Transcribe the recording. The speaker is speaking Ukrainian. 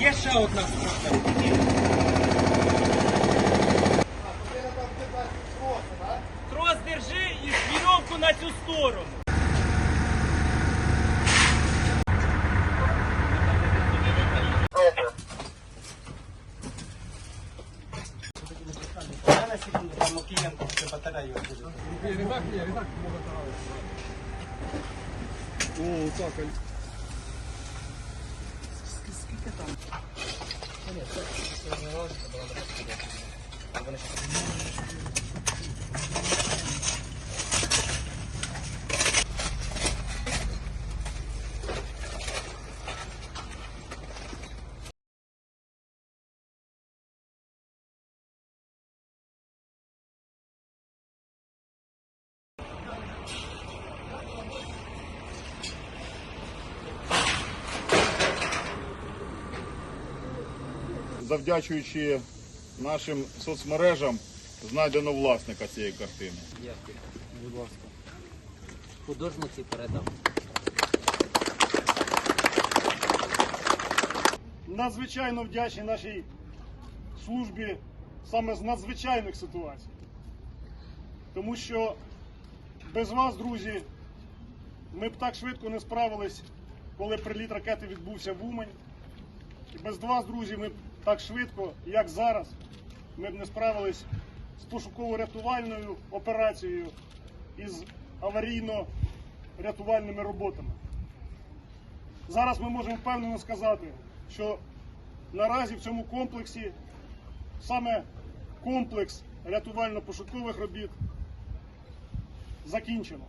Є ще одна спроба. Трос держи і вірьовку на цю сторону. Я на секунду там у клієнта ще батарею відкрию. завдячуючи нашим соцмережам, знайдено власника цієї картини. Дякую. Будь ласка. Художниці передам. надзвичайно вдячні нашій службі саме з надзвичайних ситуацій. Тому що без вас, друзі, ми б так швидко не справились, коли приліт ракети відбувся в Умань. І без вас, друзі, ми б так швидко, як зараз, ми б не справились з пошуково-рятувальною операцією і з аварійно-рятувальними роботами. Зараз ми можемо впевнено сказати, що наразі в цьому комплексі саме комплекс рятувально-пошукових робіт закінчено.